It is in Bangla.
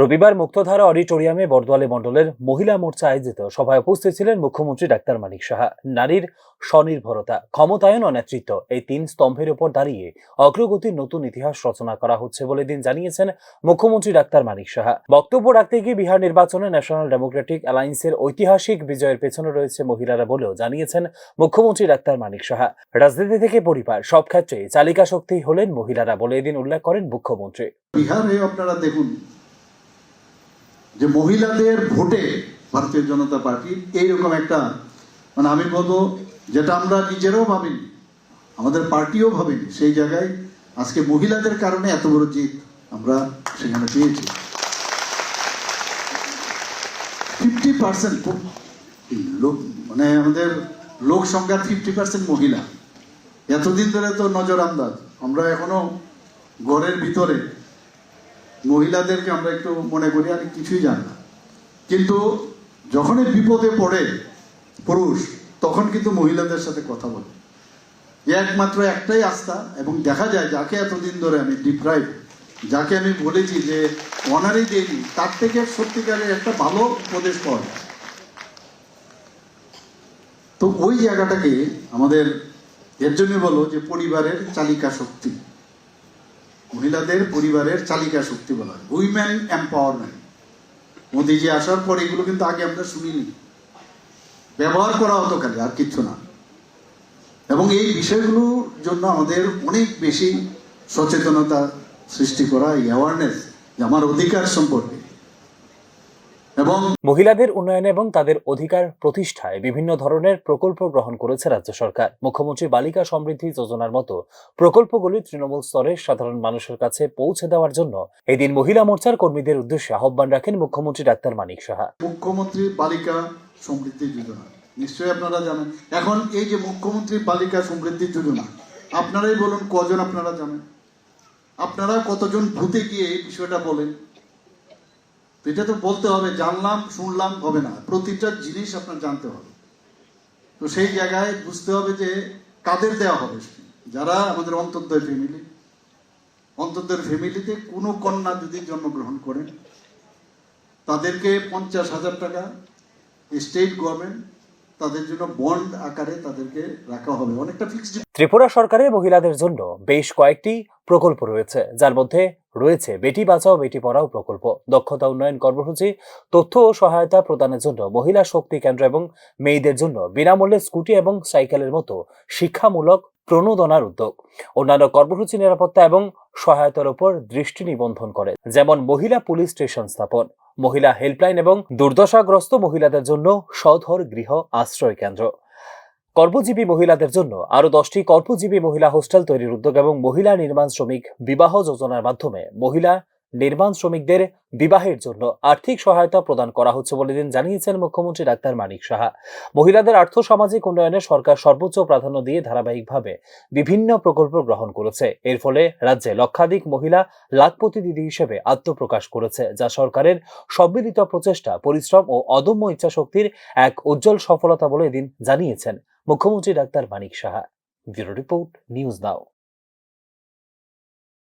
রবিবার মুক্তধারা অডিটোরিয়ামে বরদোয়ালে মণ্ডলের মহিলা মোর্চা আয়োজিত সভায় উপস্থিত ছিলেন মুখ্যমন্ত্রী ডাক্তার মানিক সাহা। নারীর স্বনির্ভরতা, ক্ষমতায়ন ও নেতৃত্ব এই তিন স্তম্ভের উপর দাঁড়িয়ে অগ্রগতির নতুন ইতিহাস রচনা করা হচ্ছে বলে দিন জানিয়েছেন মুখ্যমন্ত্রী ডাক্তার মানিক সাহা। বক্তব্য রাখতে গিয়ে বিহার নির্বাচনে ন্যাশনাল ডেমোক্রেটিক অ্যালায়েন্সের ঐতিহাসিক বিজয়ের পেছনে রয়েছে মহিলারা বলেও জানিয়েছেন মুখ্যমন্ত্রী ডাক্তার মানিক সাহা। রাজনীতি থেকে পরিবার সব ক্ষেত্রে চালিকা শক্তি হলেন মহিলারা বলে এদিন উল্লেখ করেন মুখ্যমন্ত্রী। বিহারে আপনারা দেখুন যে মহিলাদের ভোটে ভারতীয় জনতা পার্টি এইরকম একটা মানে আমি বলব, যেটা আমরা নিজেরাও ভাবিনি, আমাদের পার্টিও ভাবিনি, সেই জায়গায় আজকে মহিলাদের কারণে এত বড় জিত আমরা সেখানে পেয়েছি। ফিফটি পার্সেন্ট লোক মানে আমাদের লোক সংখ্যার ফিফটি পার্সেন্ট মহিলা। এতদিন ধরে তো নজর আন্দাজ আমরা এখনও ঘরের ভিতরে মহিলাদেরকে আমরা একটু মনে করি আর কিছুই জানি না। কিন্তু যখনই বিপদে পড়ে পুরুষ, তখন কিন্তু মহিলাদের সাথে কথা বলে। একমাত্র একটাই আস্থা, এবং দেখা যায় যাকে এতদিন ধরে আমি ডিপ্রাইভ যাকে আমি বলেছি যে অনারই দেয়নি তার থেকে সত্যিকারের একটা ভালো উপদেশ পাওয়া তো ওই জায়গাটাকে আমাদের এর জন্য বলো যে পরিবারের চালিকা শক্তি। মহিলাদের পরিবারের চালিকা শক্তি বলা হয়। উইমেন এম্পাওয়ারমেন্ট মোদিজি আসার পর এগুলো কিন্তু আগে আমরা শুনিনি। ব্যবহার করা হতো খালি, আর কিচ্ছু না। এবং এই বিষয়গুলোর জন্য আমাদের অনেক বেশি সচেতনতা সৃষ্টি করা, এই অ্যাওয়ারনেস যে আমার অধিকার সম্পর্কে। এবং মহিলাদের উন্নয়ন এবং তাদের অধিকার প্রতিষ্ঠায় বিভিন্ন ধরনের প্রকল্প গ্রহণ করেছে রাজ্য সরকার। মুখ্যমন্ত্রী বালিকা সমৃদ্ধি যোজনার মতো প্রকল্পগুলি তৃণমূল স্তরে সাধারণ মানুষের কাছে পৌঁছে দেওয়ার জন্য এদিন মহিলা মোর্চার কর্মীদের উদ্দেশ্যে আহ্বান রাখেন মুখ্যমন্ত্রী ডাক্তার মানিক সাহা। মুখ্যমন্ত্রী বালিকা সমৃদ্ধি যোজনা। নিশ্চয়ই আপনারা জানেন। এখন এই যে মুখ্যমন্ত্রী বালিকা সমৃদ্ধি যোজনা আপনারাই বলুন কজন আপনারা জানেন? আপনারা কতজন ভূতে গিয়ে এই বিষয়টা বলেন? এটা তো বলতে হবে, জানলাম, শুনলাম, হবে না। প্রতিটা জিনিস আপনার জানতে হবে। তো সেই জায়গায় বুঝতে হবে যে কাদের দেওয়া হবে যারা আমাদের অন্তর্দয় ফ্যামিলি অন্তর্দয় ফ্যামিলিতে কোনো কন্যা যদি জন্মগ্রহণ করেন, তাদেরকে পঞ্চাশ হাজার টাকা স্টেট গভর্নমেন্ট তাদের জন্য বন্ড আকারে তাদেরকে রাখা হবে। অনেকটা ত্রিপুরা সরকারের মহিলাদের জন্য বেশ কয়েকটি প্রকল্প রয়েছে, যার মধ্যে রয়েছে বেটি বাঁচাও, বেটি পড়াও প্রকল্প। দক্ষতা উন্নয়ন কর্মসূচি, তথ্য ও সহায়তা প্রদানের জন্য মহিলা শক্তি কেন্দ্র এবং মেয়েদের জন্য বিনামূল্যে স্কুটি এবং সাইকেলের মতো শিক্ষামূলক প্রণোদনার উদ্যোগ। অন্যান্য কর্মসূচি নিরাপত্তা এবং সহায়তার উপর দৃষ্টি নিবন্ধন করে, যেমন মহিলা পুলিশ স্টেশন স্থাপন। মহিলা হেল্পলাইন এবং দুর্দশাগ্রস্ত মহিলাদের জন্য সধর গৃহ আশ্রয় কেন্দ্র। কর্মজীবী মহিলাদের জন্য আরও দশটি কর্মজীবী মহিলা হোস্টেল তৈরির উদ্যোগ এবং মহিলা নির্মাণ শ্রমিক বিবাহ যোজনার মাধ্যমে মহিলা নির্মাণ শ্রমিকদের বিবাহের জন্য আর্থিক সহায়তা প্রদান করা হচ্ছে বলে দিন জানিয়েছেন মুখ্যমন্ত্রী ডাক্তার মানিক সাহা। মহিলাদের আর্থ সামাজিক উন্নয়নে সরকার সর্বোচ্চ প্রাধান্য দিয়ে ধারাবাহিকভাবে বিভিন্ন প্রকল্প গ্রহণ করেছে। এর ফলে রাজ্যে লক্ষাধিক মহিলা লাখপতি দিদি হিসেবে আত্মপ্রকাশ করেছে, যা সরকারের সম্মিলিত প্রচেষ্টা, পরিশ্রম ও অদম্য ইচ্ছাশক্তির এক উজ্জ্বল সফলতা বলে দিন জানিয়েছেন মুখ্যমন্ত্রী doctor Manik Saha. Bureau report, news now.